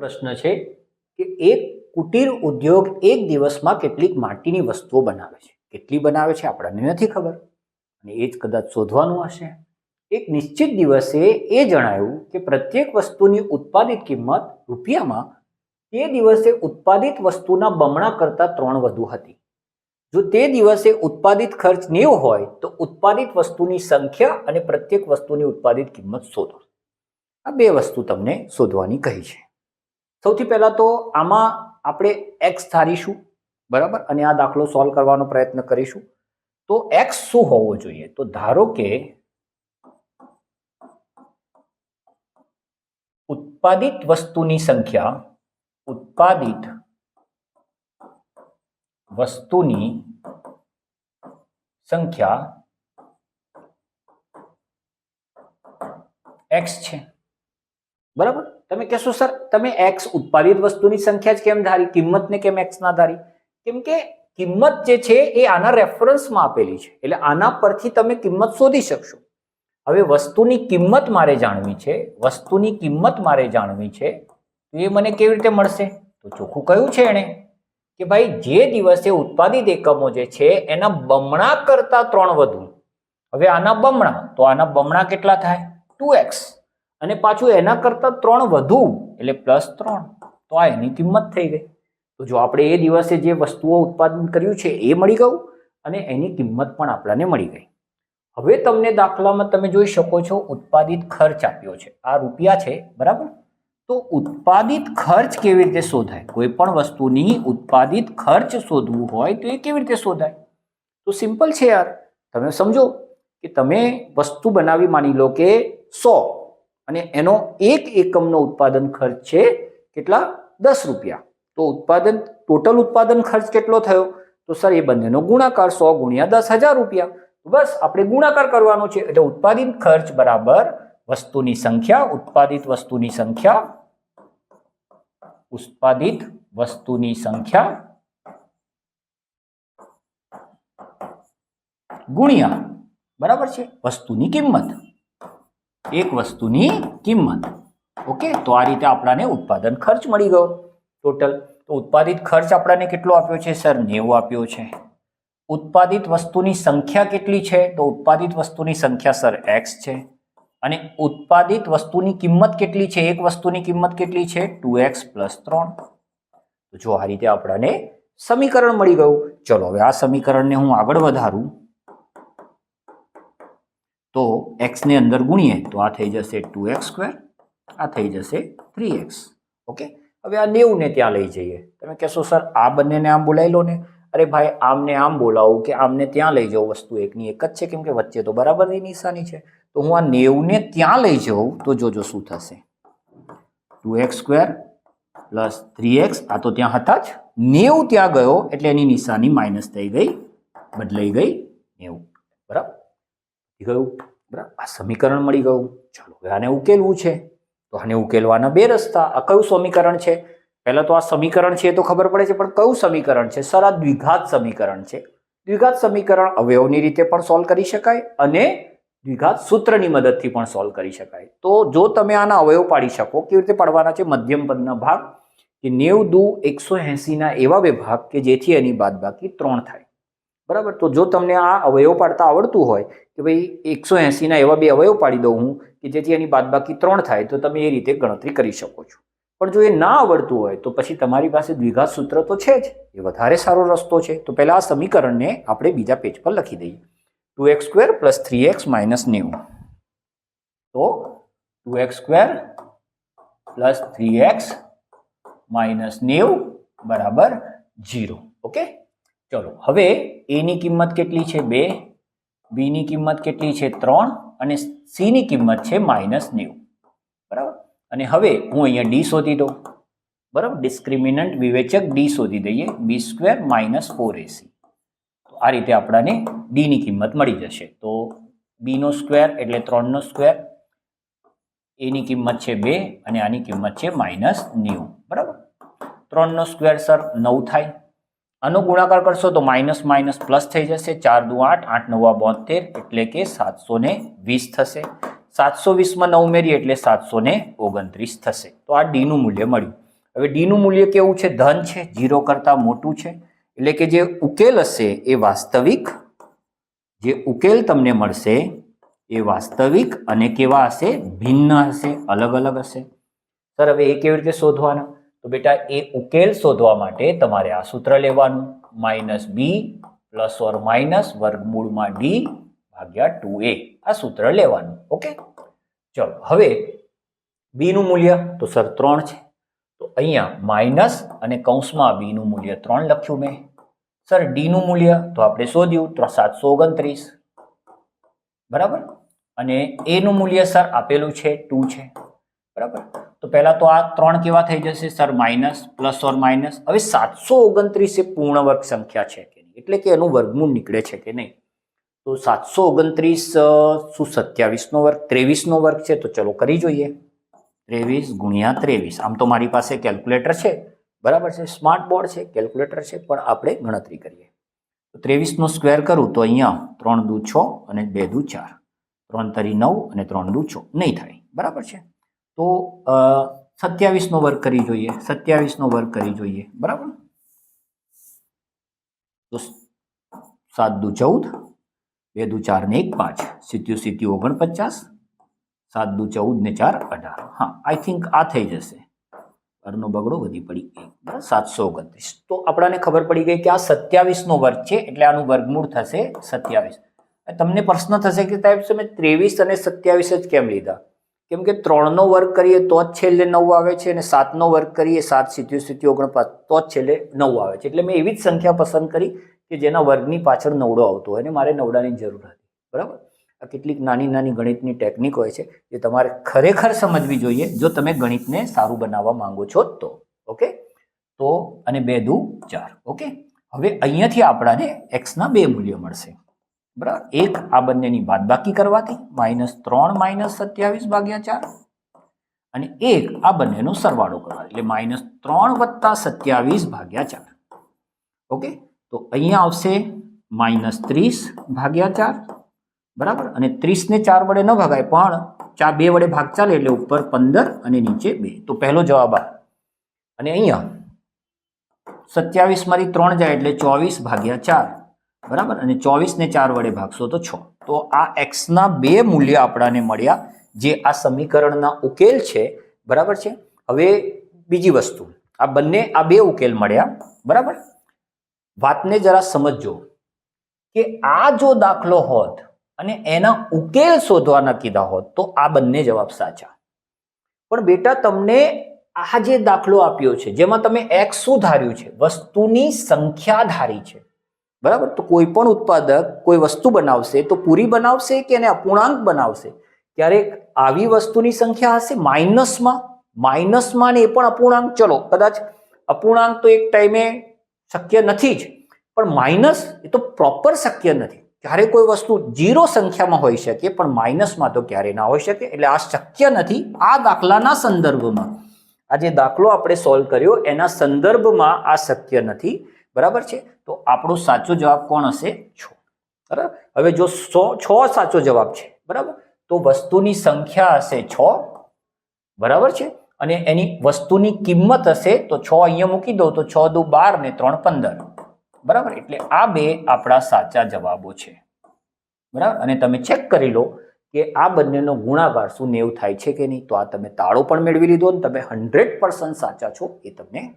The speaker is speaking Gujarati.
પ્રશ્ન છે કે એક કુટીર ઉદ્યોગ એક દિવસમાં કેટલીક માટીની વસ્તુઓ બનાવે છે. કેટલી બનાવે છે આપણને નથી ખબર. અને એ જ કદાચ શોધવાનું હશે. એક નિશ્ચિત દિવસે એ જણાયું કે પ્રત્યેક વસ્તુની ઉત્પાદિત કિંમત રૂપિયામાં તે દિવસે ઉત્પાદિત વસ્તુના બમણા કરતાં ત્રણ વધુ હતી. જો તે દિવસે ઉત્પાદિત ખર્ચ નેવું હોય, તો ઉત્પાદિત વસ્તુની સંખ્યા અને પ્રત્યેક વસ્તુની ઉત્પાદિત કિંમત શોધો. આ બે વસ્તુ તમને શોધવાની કહી છે. સૌથી પહેલાં તો આમાં આપણે એક્સ ધારીશું, બરાબર? અને આ દાખલો સોલ્વ કરવાનો પ્રયત્ન કરીશું. તો એક્સ શું હોવો જોઈએ? તો ધારો કે ઉત્પાદિત વસ્તુની સંખ્યા, ઉત્પાદિત વસ્તુની સંખ્યા એક્સ છે. બરાબર? તમે કહેશો, સર, તમે એક્સ ઉત્પાદિત વસ્તુની સંખ્યા જ કેમ ધારી? કિંમતને કેમ એક્સ ના ધારી? કેમ કે કિંમત જે છે એ આના રેફરન્સમાં આપેલી છે. એટલે આના પરથી તમે કિંમત શોધી શકશો. હવે વસ્તુની કિંમત મારે જાણવી છે, વસ્તુની કિંમત મારે જાણવી છે, તો એ મને કેવી રીતે મળશે? તો ચોખ્ખું કયું છે એણે કે ભાઈ, જે દિવસે ઉત્પાદિત એકમો જે છે, એના બમણા કરતા ત્રણ વધુ. હવે આના બમણા, તો આના બમણા કેટલા થાય? Two x. અને પાછું એના કરતાં ત્રણ વધુ, એટલે પ્લસ ત્રણ, તો આ એની કિંમત થઈ ગઈ. તો જો આપણે એ દિવસે જે વસ્તુઓ ઉત્પાદન કર્યું છે એ મળી ગયું અને એની કિંમત પણ આપણને મળી ગઈ. હવે તમને દાખલામાં તમે જોઈ શકો છો ઉત્પાદિત ખર્ચ આપ્યો છે. આ રૂપિયા છે, બરાબર? તો ઉત્પાદિત ખર્ચ કેવી રીતે શોધાય? કોઈ પણ વસ્તુની ઉત્પાદિત ખર્ચ શોધવું હોય તો એ કેવી રીતે શોધાય? તો સિમ્પલ છે યાર. તમે સમજો કે તમે વસ્તુ બનાવી માની લો કે સો અને એનો એક એકમનો ઉત્પાદન ખર્ચ છે કેટલા? દસ રૂપિયા. તો ઉત્પાદન, ટોટલ ઉત્પાદન ખર્ચ કેટલો થયો? તો સર, એ બંનેનો ગુણાકાર સો ગુણ્યા દસ હજાર રૂપિયા. બસ, આપણે ગુણાકાર કરવાનો છે. એટલે ઉત્પાદિત ખર્ચ બરાબર વસ્તુની સંખ્યા, ઉત્પાદિત વસ્તુની સંખ્યા, ઉત્પાદિત વસ્તુની સંખ્યા ગુણ્યા. બરાબર છે? વસ્તુની કિંમત. એક વસ્તુની કિંમત. ઓકે? તો આ રીતે આપણાને ઉત્પાદન ખર્ચ મળી ગયો. ટોટલ તો ઉત્પાદિત ખર્ચ આપણાને કેટલો આપ્યો છે, સર? નેવું આપ્યો છે. ઉત્પાદિત વસ્તુની સંખ્યા કેટલી છે? તો ઉત્પાદિત વસ્તુની સંખ્યા, સર એક્સ છે. અને ઉત્પાદિત વસ્તુની કિંમત કેટલી છે? એક વસ્તુની કિંમત કેટલી છે? ટુ એક્સ પ્લસ ત્રણ. જો આ રીતે આપણાને સમીકરણ મળી ગયું. ચલો, હવે આ સમીકરણને હું આગળ વધારું. તો એક્સને અંદર ગુણીએ તો આ થઈ જશે ટુ એક્સ સ્ક્વેર, આ થઈ જશે થ્રી એક્સ. ઓકે? હવે આ નેવુંને ત્યાં લઈ જઈએ. તમે કહેશો, સર, આ બંનેને આમ બોલાવી લો ને? અરે ભાઈ, આમને આમ બોલાવું કે આમને ત્યાં લઈ જાઉં વસ્તુ એકની એક જ છે, કેમ કે વચ્ચે તો બરાબરની નિશાની છે. તો હું આ નેવુંને ત્યાં લઈ જાઉં તો જોજો શું થશે. Two x square plus three x, આ તો ત્યાં હતા જ. નેવું ત્યાં ગયો એટલે એની નિશાની માઇનસ થઈ ગઈ, બદલાઈ ગઈ નેવું. ગયું. બરાબર? આ સમીકરણ મળી ગયું. ચાલો, હવે આને ઉકેલવું છે. તો આને ઉકેલવાના બે રસ્તા. આ કયું સમીકરણ છે? પહેલાં તો આ સમીકરણ છે એ તો ખબર પડે છે, પણ કયું સમીકરણ છે? સર, આ દ્વિઘાત સમીકરણ છે. દ્વિઘાત સમીકરણ અવયવની રીતે પણ સોલ્વ કરી શકાય અને દ્વિઘાત સૂત્રની મદદથી પણ સોલ્વ કરી શકાય. તો જો તમે આના અવયવ પાડી શકો, કેવી રીતે પાડવાના છે? મધ્યમ પદના ભાગ, કે નેવ દુ એકસો એંસીના એવા બે ભાગ કે જેથી એની બાદબાકી ત્રણ થાય. બરાબર? તો જો તમને આ અવયવ પાડતા આવડતું હોય કે ભાઈ એકસો એંસીના એવા બે અવયવ પાડી દઉં હું કે જેથી એની બાદબાકી ત્રણ થાય, તો તમે એ રીતે ગણતરી કરી શકો છો. પણ જો એ ના આવડતું હોય, તો પછી તમારી પાસે દ્વિઘાત સૂત્ર તો છે જ. એ વધારે સારો રસ્તો છે. તો પહેલાં આ સમીકરણને આપણે બીજા પેજ પર લખી દઈએ. Two x square plus three x minus નેવું. તો two x square plus three x minus નેવું બરાબર જીરો ઓકે? ચલો, હવે એની કિંમત કેટલી છે બે? બીની કિંમત કેટલી છે ત્રણ? અને સીની કિંમત છે માઇનસ નેવું. બરાબર? અને હવે હું અહીંયા ડી શોધી દઉં. બરાબર? ડિસ્ક્રિમિનન્ટ વિવેચક ડી શોધી દઈએ. B square minus four ac આ રીતે આપણાને ડીની કિંમત મળી જશે. તો બીનો સ્ક્વેર એટલે ત્રણનો સ્ક્વેર. એની કિંમત છે બે અને આની કિંમત છે માઇનસ નેવું. બરાબર? ત્રણનો સ્ક્વેર સર, નવ થાય. આનો ગુણાકાર કરશો તો માઇનસ માઇનસ પ્લસ થઈ જશે, ચાર દુ આઠ આઠ નવા બોતેર, એટલે કે સાતસો વીસ થશે. સાતસો વીસમાં નવ ઉમેરીએ એટલે સાતસો ઓગણત્રીસ થશે. તો આ ડીનું મૂલ્ય મળ્યું. હવે ડીનું મૂલ્ય કેવું છે? ધન છે જીરો કરતાં મોટું છે. એટલે કે જે ઉકેલ હશે એ વાસ્તવિક, જે ઉકેલ તમને મળશે એ વાસ્તવિક અને કેવા હશે? ભિન્ન હશે, અલગ અલગ હશે. સર, હવે એ કેવી રીતે શોધવાના? તો બેટા, એ ઉકેલ શોધવા માટે તમારે આ સૂત્ર લેવાનું. Minus b plus or minus વર્ગમૂળમાં ડી ભાગ્યા ટુ એ. આ સૂત્ર લેવાનું. ઓકે? ચલો, હવે બીનું મૂલ્ય તો સર ત્રણ છે. તો અહીંયા માઇનસ અને કૌંસમાં બીનું મૂલ્ય ત્રણ લખ્યું મેં. સર, ડીનું મૂલ્ય તો આપણે શોધ્યું સાતસો ઓગણત્રીસ. બરાબર? અને એનું મૂલ્ય સર આપેલું છે ટુ છે. બરાબર? તો પહેલા તો આ ત્રણ કેવા થઈ જશે? Sir, minus, plus or minus. હવે સાતસો ઓગણત્રીસ એ પૂર્ણ વર્ગ સંખ્યા છે કે નહીં? એટલે કે એનું વર્ગમૂળ નીકળે છે કે નહીં? તો સાતસો ઓગણત્રીસ શું સત્યાવીસનો વર્ગ? ત્રેવીસનો વર્ગ છે તો ચલો કરી જોઈએ. ત્રેવીસ ગુણ્યા ત્રેવીસ. આમ તો મારી પાસે કેલ્ક્યુલેટર છે. બરાબર છે? સ્માર્ટ બોર્ડ છે, કેલ્ક્યુલેટર છે, પણ આપણે ગણતરી કરીએ. તો ત્રેવીસનો સ્ક્વેર કરું તો અહીંયા ત્રણ દુ છ અને બે દુ ચાર. ત્રણ તરી નવ અને ત્રણ દુ છ. નહીં થાય. બરાબર છે? તો સત્યાવીસનો વર્ગ કરી જોઈએ. સત્યાવીસનો વર્ગ કરી જોઈએ. બરાબર? તો સાત દુ ચૌદ, બે દુ ચાર ને એક પાંચ. સિત્યુ સિત્યુ ઓગણપચાસ, સાત દુ ચૌદ ને ચાર અઢાર. હા આઈ થિંક આ થઈ જશે. ઘરનો બગડો વધી પડી બરાબર? સાતસો ઓગણત્રીસ. તો આપણાને ખબર પડી ગઈ કે આ સત્યાવીસનો વર્ગ છે, એટલે આનું વર્ગમૂળ થશે સત્યાવીસ. તમને પ્રશ્ન થશે કે સાહેબ, તમે ત્રેવીસ અને સત્યાવીસ જ કેમ લીધા? કેમ કે ત્રણનો વર્ગ કરીએ તો જ છેલ્લે નવ આવે છે અને સાતનો વર્ગ કરીએ સાત સિત્યુ સિત્યુ ઓગણપાસ તો જ છેલ્લે નવ આવે છે. એટલે મેં એવી જ સંખ્યા પસંદ કરી કે જેના વર્ગની પાછળ નવડો આવતો હોય અને મારે નવડાની જરૂર હતી. બરાબર? આ કેટલીક નાની નાની ગણિતની ટેકનિક હોય છે જે તમારે ખરેખર સમજવી જોઈએ જો તમે ગણિતને સારું બનાવવા માંગો છો તો. ઓકે? તો અને બે દુ ચાર. ઓકે? હવે અહીંયાથી આપણાને એક્સના બે મૂલ્યો મળશે. બરાબર? એક આ બંનેની બાદબાકી કરવાથી માઇનસ ત્રણ માઇનસ સત્યાવીસ ભાગ્યા ચાર અને એક આ બંનેનો સરવાળો કરવા એટલે માઇનસ ત્રણ વત્તા સત્યાવીસ ભાગ્યા ચાર. ઓકે? તો અહીંયા આવશે માઇનસ ત્રીસ ભાગ્યા ચાર. બરાબર? અને ત્રીસને ચાર વડે ન ભાગાય, પણ ચાર બે વડે ભાગ ચાલે એટલે ઉપર પંદર અને નીચે બે. તો પહેલો જવાબ આ. અને અહીંયા સત્યાવીસમાંથી ત્રણ જાય એટલે ચોવીસ ભાગ્યા ચાર. બરાબર? અને ચોવીસને ચાર વડે ભાગશો તો છ. તો આ એક્સના બે મૂલ્ય આપણાને મળ્યા, જે આ સમીકરણના ઉકેલ છે. બરાબર છે? હવે બીજી વસ્તુ. આ બંને, આ બે ઉકેલ મળ્યા. બરાબર? વાતને જરા સમજજો કે આ જો દાખલો હોત અને એના ઉકેલ શોધવાના કીધા હોત, તો આ બંને જવાબ સાચા. પણ બેટા, તમને આ જે દાખલો આપ્યો છે, જેમાં તમે એક્સ શું ધાર્યું છે? વસ્તુની સંખ્યા ધારી છે. બરાબર? તો કોઈ પણ ઉત્પાદક કોઈ વસ્તુ બનાવશે, તો પૂરી બનાવશે કે એને અપૂર્ણાંક બનાવશે? ક્યારેક આવી વસ્તુની સંખ્યા હશે? માઇનસમાં? માઇનસમાં ને એ પણ અપૂર્ણાંક? ચલો, કદાચ અપૂર્ણાંક તો એક ટાઈમે શક્ય નથી જ, પણ માઇનસ એ તો પ્રોપર શક્ય નથી. ક્યારે કોઈ વસ્તુ જીરો સંખ્યામાં હોઈ શકે, પણ માઇનસમાં તો ક્યારે ના હોઈ શકે? એટલે આ શક્ય નથી આ દાખલાના સંદર્ભમાં. આ જે દાખલો આપણે સોલ્વ કર્યો, એના સંદર્ભમાં આ શક્ય નથી. બરાબર છે? તો આપણો સાચો જવાબ કોણ હશે? છ. બરાબર? હવે જો સો, છ સાચો જવાબ છે, બરાબર? તો વસ્તુની સંખ્યા હશે છ, બરાબર છે? અને એની વસ્તુની કિંમત હશે તો છ અહીંયા મૂકી દો તો છ દુ બાર ને ત્રણ પંદર. બરાબર? એટલે આ બે આપણા સાચા જવાબો છે. બરાબર? અને તમે ચેક કરી લો કે આ બંનેનો ગુણાકાર શું નેવું થાય છે કે નહીં? તો આ તમે તાળો પણ મેળવી લીધો ને તમે હંડ્રેડ સાચા છો, એ તમને